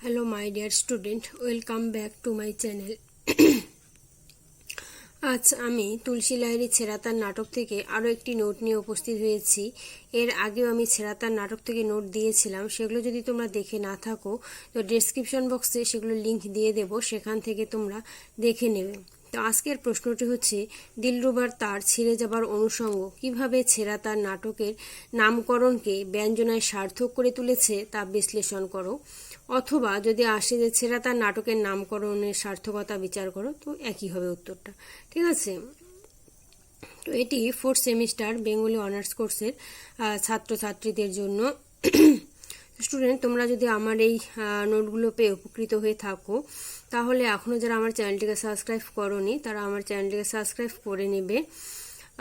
hello, my dear student. Welcome back to my channel. আজ আমি তুলসী লাহিরি ছেঁড়াতার নাটক থেকে আরও একটি নোট নিয়ে উপস্থিত হয়েছি। এর আগেও আমি ছেঁড়াতার নাটক থেকে নোট দিয়েছিলাম। সেগুলো যদি তোমরা দেখে না থাকো, তো ডেসক্রিপশন বক্সে সেগুলো লিংক দিয়ে দেবো। সেখান থেকে তোমরা দেখে নেবে। তো আজকের প্রশ্নটি হচ্ছে, দিলরুবার তার ছিঁড়ে যাবার অনুষঙ্গ কীভাবে ছেঁড়া তার নাটকের নামকরণকে ব্যঞ্জনায় সার্থক করে তুলেছে তা বিশ্লেষণ করো। অথবা যদি আসে যে, ছেঁড়া তার নাটকের নামকরণের সার্থকতা বিচার করো, তো একই হবে উত্তরটা। ঠিক আছে? তো এটি ফোর্থ সেমিস্টার বেঙ্গলি অনার্স কোর্সের ছাত্রছাত্রীদের জন্য। স্টুডেন্ট তোমরা যদি আমার এই নোটগুলো পেয়ে উপকৃত হয়ে থাকো, তাহলে এখনও যারা আমার চ্যানেলটিকে সাবস্ক্রাইব করনি, তারা আমার চ্যানেলটিকে সাবস্ক্রাইব করে নেবে।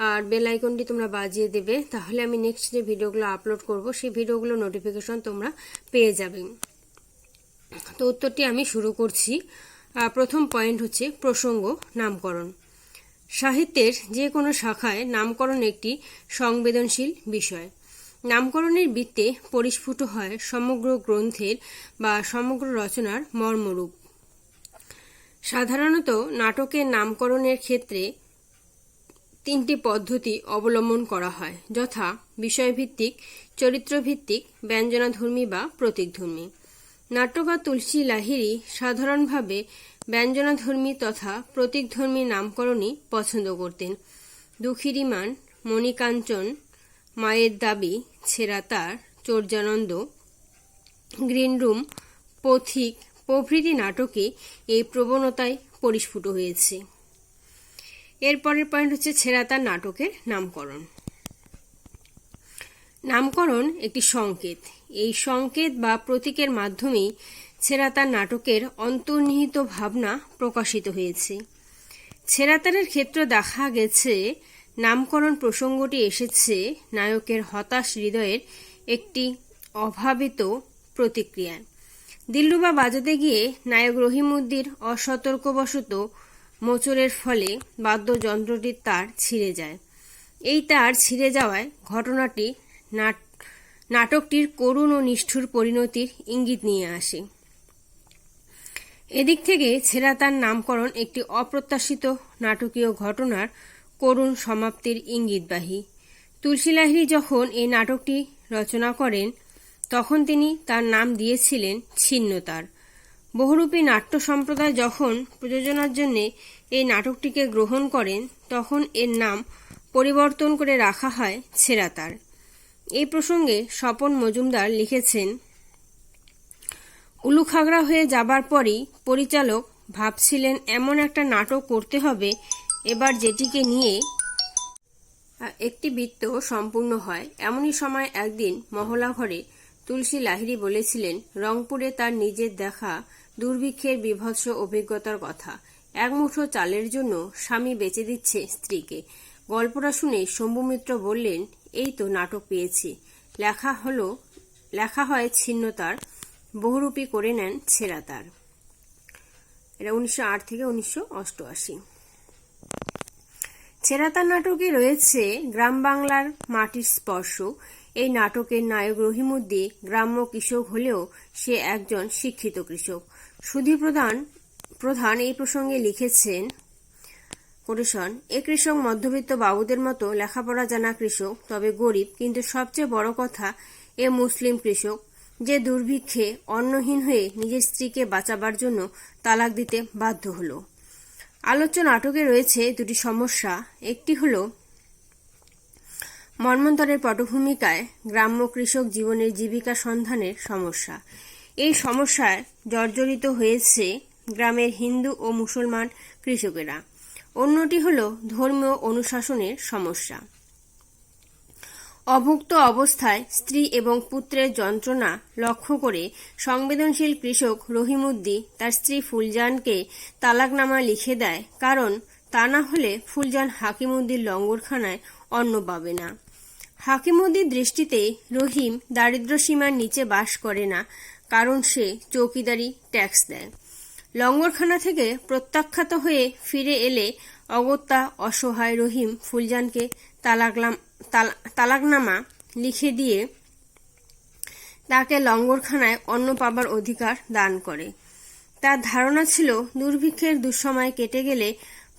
আর বেল আইকনটি তোমরা বাজিয়ে দেবে, তাহলে আমি নেক্সট যে ভিডিওগুলো আপলোড করব, সেই ভিডিওগুলো নোটিফিকেশন তোমরা পেয়ে যাবে। তো উত্তরটি আমি শুরু করছি। প্রথম পয়েন্ট হচ্ছে প্রসঙ্গ, নামকরণ। সাহিত্যের যে কোনো শাখায় নামকরণ একটি সংবেদনশীল বিষয়। নামকরণের বৃত্তে পরিস্ফুট হয় সমগ্র গ্রন্থের বা সমগ্র রচনার মর্মরূপ। সাধারণত নাটকের নামকরণের ক্ষেত্রে তিনটি পদ্ধতি অবলম্বন করা হয়, যথা বিষয়ভিত্তিক, চরিত্রভিত্তিক, ব্যঞ্জনাধর্মী বা প্রতীকধর্মী। নাট্যকার তুলসী লাহিড়ী সাধারণভাবে ব্যঞ্জনাধর্মী তথা প্রতীকধর্মী নামকরণই পছন্দ করতেন। দুঃখিরিমান মণিকাঞ্চন, মায়ের দাবি ছেঁড়াতার চর্যানন্দ গ্রিন রুম, পথিক প্রভৃতি নাটকে এই প্রবণতায় পরিস্ফুট হয়েছে। এরপরের পয়েন্ট হচ্ছে ছেঁড়াতার নাটকের নামকরণ। নামকরণ একটি সংকেত। এই সংকেত বা প্রতীকের মাধ্যমেই ছেঁড়াতার নাটকের অন্তর্নিহিত ভাবনা প্রকাশিত হয়েছে। ছেঁড়াতারের ক্ষেত্রে দেখা গেছে, নামকরণ প্রসঙ্গটি এসেছে নায়কের হতাশ হৃদয়ের একটি অভাবিত প্রতিক্রিয়ায় দিল্লুবা বাজাতে গিয়ে নায়ক রহিমউদ্দির অসতর্কবশত মোচরের ফলে বাদ্যযন্ত্রটির তার ছিঁড়ে যায়। এই তার ছিঁড়ে যাওয়ায় ঘটনাটি নাটকটির করুণ ও নিষ্ঠুর পরিণতির ইঙ্গিত নিয়ে আসে। এদিক থেকে ছেঁড়া তার নামকরণ একটি অপ্রত্যাশিত নাটকীয় ঘটনার করুণ সমাপ্তির ইঙ্গিতবাহী। তুলসী লাহিড়ী যখন এই নাটকটি রচনা করেন, তখন তিনি তার নাম দিয়েছিলেন ছিন্নতার বহুরূপী নাট্য সম্প্রদায় যখন প্রযোজনার জন্য এই নাটকটিকে গ্রহণ করেন, তখন এর নাম পরিবর্তন করে রাখা হয় ছেঁড়াতার এই প্রসঙ্গে স্বপন মজুমদার লিখেছেন, উলুখাগড়া হয়ে যাবার পরই পরিচালক ভাবছিলেন এমন একটা নাটক করতে হবে, এবার যেটিকে নিয়ে একটি বৃত্ত সম্পূর্ণ হয়। এমনই সময় একদিন মহলা ঘরে তুলসী লাহিড়ী বলেছিলেন, রংপুরে তার নিজের দেখা দুর্ভিক্ষের বিভৎস অভিজ্ঞতার কথা। এক মুঠো চালের জন্য স্বামী বেঁচে দিচ্ছে স্ত্রীকে। গল্পটা শুনে শম্ভু মিত্র বললেন এই তো নাটক পেয়েছি। লেখা হলো, লেখা হয় ছিন্নতার বহুরূপী করে নেন ছেঁড়াতার এটা উনিশশো আট থেকে উনিশশো অষ্টআশি। ছেঁড়াতার নাটকে রয়েছে গ্রাম বাংলার মাটির স্পর্শ। এই নাটকের নায়ক রহিমুদ্দি গ্রাম্য কৃষক হলেও সে একজন শিক্ষিত কৃষক। সুধী প্রধান প্রধান এই প্রসঙ্গে লিখেছেন কোরেশন এ কৃষক মধ্যবিত্ত বাবুদের মতো লেখাপড়া জানা কৃষক, তবে গরিব, কিন্তু সবচেয়ে বড় কথা এ মুসলিম কৃষক, যে দুর্ভিক্ষে অন্নহীন হয়ে নিজের স্ত্রীকে বাঁচাবার জন্য তালাক দিতে বাধ্য হল। আলোচ্য নাটকে রয়েছে দুটি সমস্যা। একটি হল, মর্মন্তরের পটভূমিকায় গ্রাম্য কৃষক জীবনের জীবিকা সন্ধানের সমস্যা। এই সমস্যায় জর্জরিত হয়েছে গ্রামের হিন্দু ও মুসলমান কৃষকেরা। অন্যটি হল ধর্মীয় অনুশাসনের সমস্যা। অভুক্ত অবস্থায় স্ত্রী এবং পুত্রের যন্ত্রণা লক্ষ্য করে সংবেদনশীল কৃষক রহিমুদ্দি তার স্ত্রী ফুলজানকে তালাকনামা লিখে দেয়, কারণ তা না হলে ফুলজান হাকিমুদ্দির লঙ্গরখানায় অন্ন পাবে না। হাকিমুদ্দির দৃষ্টিতে রহিম দারিদ্র সীমার নিচে বাস করে না, কারণ সে চৌকিদারি ট্যাক্স দেয়। লঙ্গরখানা থেকে প্রত্যাখ্যাত হয়ে ফিরে এলে অগত্যা অসহায় রহিম ফুলজানকে তালাকলাম তালাকনামা লিখে দিয়ে তাকে লঙ্গরখানায় অন্ন পাবার অধিকার দান করে। তার ধারণা ছিল, দুর্ভিক্ষের দুঃসময় কেটে গেলে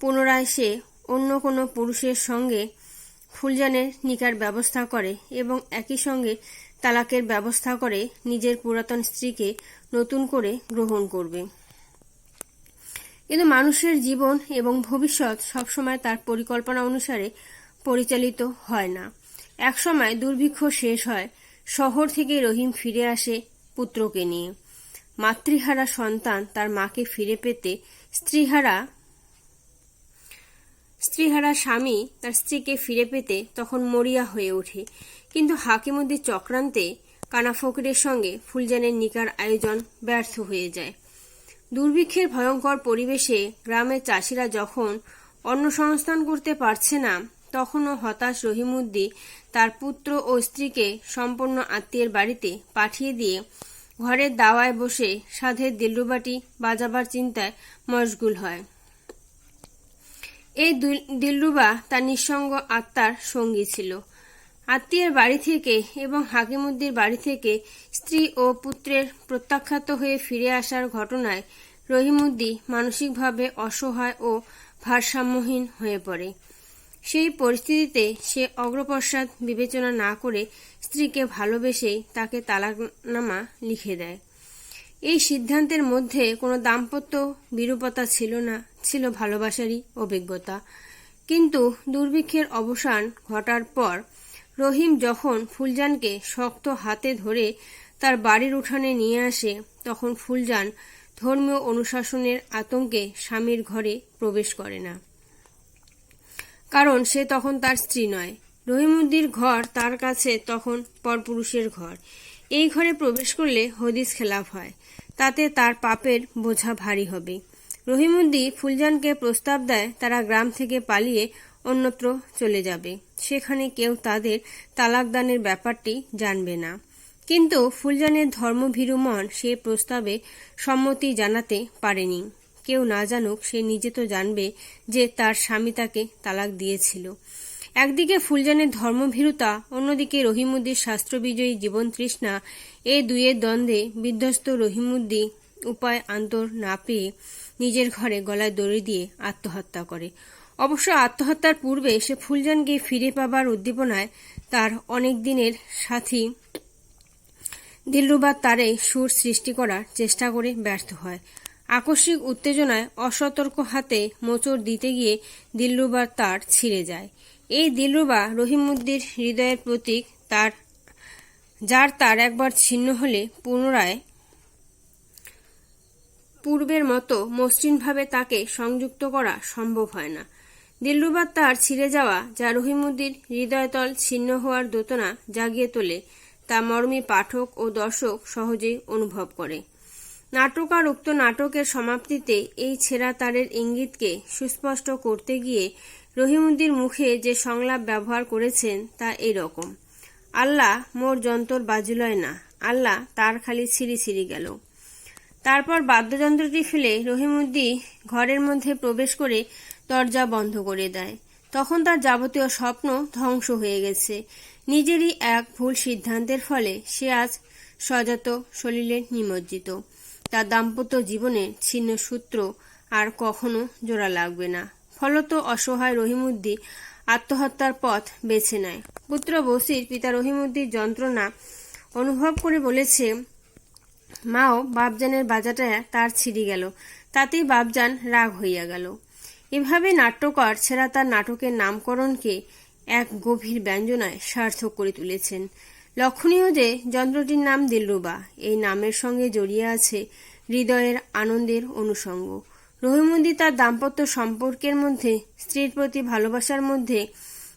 পুনরায় সে অন্য কোনো পুরুষের সঙ্গে ফুলজানের নিকার ব্যবস্থা করে এবং একই সঙ্গে তালাকের ব্যবস্থা করে নিজের পুরাতন স্ত্রীকে নতুন করে গ্রহণ করবে। কিন্তু মানুষের জীবন এবং ভবিষ্যৎ সবসময় তার পরিকল্পনা অনুসারে পরিচালিত হয় না। একসময় দুর্ভিক্ষ শেষ হয়, শহর থেকে রহিম ফিরে আসে পুত্রকে নিয়ে। মাতৃহারা সন্তান তার মাকে ফিরে পেতে স্ত্রীহারা স্ত্রীহারা স্বামী তার স্ত্রীকে ফিরে পেতে তখন মরিয়া হয়ে ওঠে। কিন্তু হাকিমুদ্দির চক্রান্তে কানা ফকিরের সঙ্গে ফুলজানের নিকার আয়োজন ব্যর্থ হয়ে যায়। দুর্ভিক্ষের ভয়ঙ্কর পরিবেশে গ্রামের চাষিরা যখন অন্ন সংস্থান করতে পারছে না, তখনও হতাশ রহিমুদ্দি তার পুত্র ও স্ত্রীকে সম্পূর্ণ আত্মীয়ের বাড়িতে পাঠিয়ে দিয়ে ঘরের দাওয়ায় বসে সাধের দিল্লুবাটি বাজাবার চিন্তায় মশগুল হয়। এই দিল্লুবা তার নিঃসঙ্গ আত্মার সঙ্গী ছিল। আত্মীয়ের বাড়ি থেকে এবং হাকিমুদ্দির বাড়ি থেকে স্ত্রী ও পুত্রের প্রত্যাখ্যাত হয়ে ফিরে আসার ঘটনায় রহিমুদ্দি মানসিকভাবে অসহায় ও ভারসাম্যহীন হয়ে পড়ে। সেই পরিস্থিতিতে সে অগ্রপশ্চাৎ বিবেচনা না করে স্ত্রীকে ভালোবেসেই তাকে তালাকনামা লিখে দেয়। এই সিদ্ধান্তের মধ্যে কোনো দাম্পত্য বিরূপতা ছিল না, ছিল ভালোবাসারই অভিজ্ঞতা। কিন্তু দুর্ভিক্ষের অবসান ঘটার পর রহিম যখন ফুলজানকে শক্ত হাতে ধরে তার বাড়ির উঠানে নিয়ে আসে, তখন ফুলজান ধর্মীয় অনুশাসনের আতঙ্কে স্বামীর ঘরে প্রবেশ করে না। কারণ সে তখন তার স্ত্রী নয়। রহিমুদ্দির ঘর তার কাছে তখন পরপুরুষের ঘর। এই ঘরে প্রবেশ করলে হদিস খেলাফ হয়। তাতে তার পাপের বোঝা ভারী হবে। রহিমুদ্দি ফুলজানকে প্রস্তাব দেয়, তারা গ্রাম থেকে পালিয়ে অন্যত্র চলে যাবে। সেখানে কেউ তাদের তালাকদানের ব্যাপারটি জানবে না। কিন্তু ফুলজানের ধর্মভীরু মন সে প্রস্তাবে সম্মতি জানাতে পারেনি। কেউ না জানুক, সে নিজে তো জানবে যে তার স্বামী তাকে তালাক দিয়েছিল। একদিকে ফুলজানের ধর্মভীরুতা, অন্যদিকে রহিমুদ্দির শাস্ত্রবিজয়ী জীবন তৃষ্ণা এ দুয়ের দ্বন্দ্বে বিধ্বস্ত রহিমুদ্দি উপায় আন্তর না পেয়ে নিজের ঘরে গলায় দড়ি দিয়ে আত্মহত্যা করে। অবশ্য আত্মহত্যার পূর্বে সে ফুলজানকে ফিরে পাবার উদ্দীপনায় তার অনেক দিনের সাথী দিলরুবার তারে সুর সৃষ্টি করার চেষ্টা করে ব্যর্থ হয়। আকস্মিক উত্তেজনায় অসতর্ক হাতে মোচড় দিতে গিয়ে দিলরুবার তার ছিঁড়ে যায়। এই দিলরুবা রহিমুদ্দির হৃদয়ের প্রতীক, তার যার তার একবার ছিন্ন হলে পুনরায় পূর্বের মতো মসৃণভাবে তাকে সংযুক্ত করা সম্ভব হয় না। দিলরুবার তার ছিঁড়ে যাওয়া যা রহিমুদ্দির হৃদয়তল ছিন্ন হওয়ার দোতনা জাগিয়ে তোলে, তা মর্মী পাঠক ও দর্শক সহজেই অনুভব করে। নাটক আর উক্ত নাটকের সমাপ্তিতে এই ছেঁড়া তারের ইঙ্গিতকে সুস্পষ্ট করতে গিয়ে রহিমুদ্দির মুখে যে সংলাপ ব্যবহার করেছেন তা এই রকম আল্লাহ মোর যন্তর বাজুলয় না, আল্লাহ তার খালি ছিঁড়ি ছিঁড়ি গেল। তারপর বাদ্যযন্ত্রটি ফেলে রহিমুদ্দি ঘরের মধ্যে প্রবেশ করে দরজা বন্ধ করে দেয়। তখন তার যাবতীয় স্বপ্ন ধ্বংস হয়ে গেছে। নিজেরই এক ভুল সিদ্ধান্তের ফলে সে আজ সজাত সলিলে নিমজ্জিত। তার দাম্পত্য জীবনে ছিন্ন সূত্র আর কখনো জোড়া লাগবে না। ফলত অসহায় রহিমুদ্দি আত্মহত্যার পথ বেছে নেয়। পুত্র বসির পিতা রহিমুদ্দির যন্ত্রণা অনুভব করে বলেছে মাও বাপজানের বাজাটা তার ছিঁড়ি গেল। তাতেই বাপজান রাগ হইয়া গেল। এভাবে নাট্যকর ছেড়া তার নাটকের নামকরণকে এক গভীর ব্যঞ্জনায় সার্থক করে তুলেছেন। লক্ষণীয় যে যন্ত্রটির নাম দিলরুবা, এই নামের সঙ্গে জড়িয়ে আছে হৃদয়ের আনন্দের অনুষঙ্গ। রহিমন্দি তার দাম্পত্য সম্পর্কের মধ্যে, স্ত্রীর প্রতি ভালোবাসার মধ্যে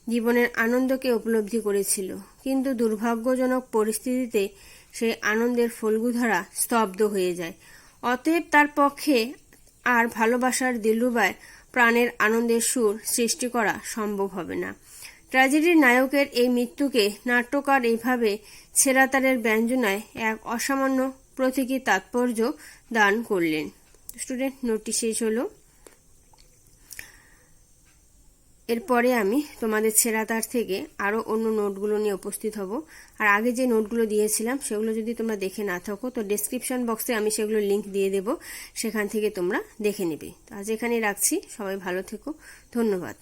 জীবনের আনন্দকে উপলব্ধি করেছিল। কিন্তু দুর্ভাগ্যজনক পরিস্থিতিতে সেই আনন্দের ফলগুধারা স্তব্ধ হয়ে যায়। অতএব তার পক্ষে আর ভালোবাসার দিলুবায় প্রাণের আনন্দের সুর সৃষ্টি করা সম্ভব হবে না। ট্র্যাজেডির নায়কের এই মৃত্যুকে নাট্যকার এইভাবে ছেড়াতারের ব্যঞ্জনায় এক অসামান্য প্রতীকী তাৎপর্য দান করলেন। স্টুডেন্ট, নোটটি শেষ হলো। এরপরে আমি তোমাদের ছেঁড়া তার থেকে আরও অন্য নোটগুলো নিয়ে উপস্থিত হব। আর আগে যে নোটগুলো দিয়েছিলাম, সেগুলো যদি তোমরা দেখে না থাকো, তো ডেসক্রিপশন বক্সে আমি সেগুলো লিঙ্ক দিয়ে দেব। সেখান থেকে তোমরা দেখে নেবে। তো আজ এখানে রাখছি। সবাই ভালো থেকো। ধন্যবাদ।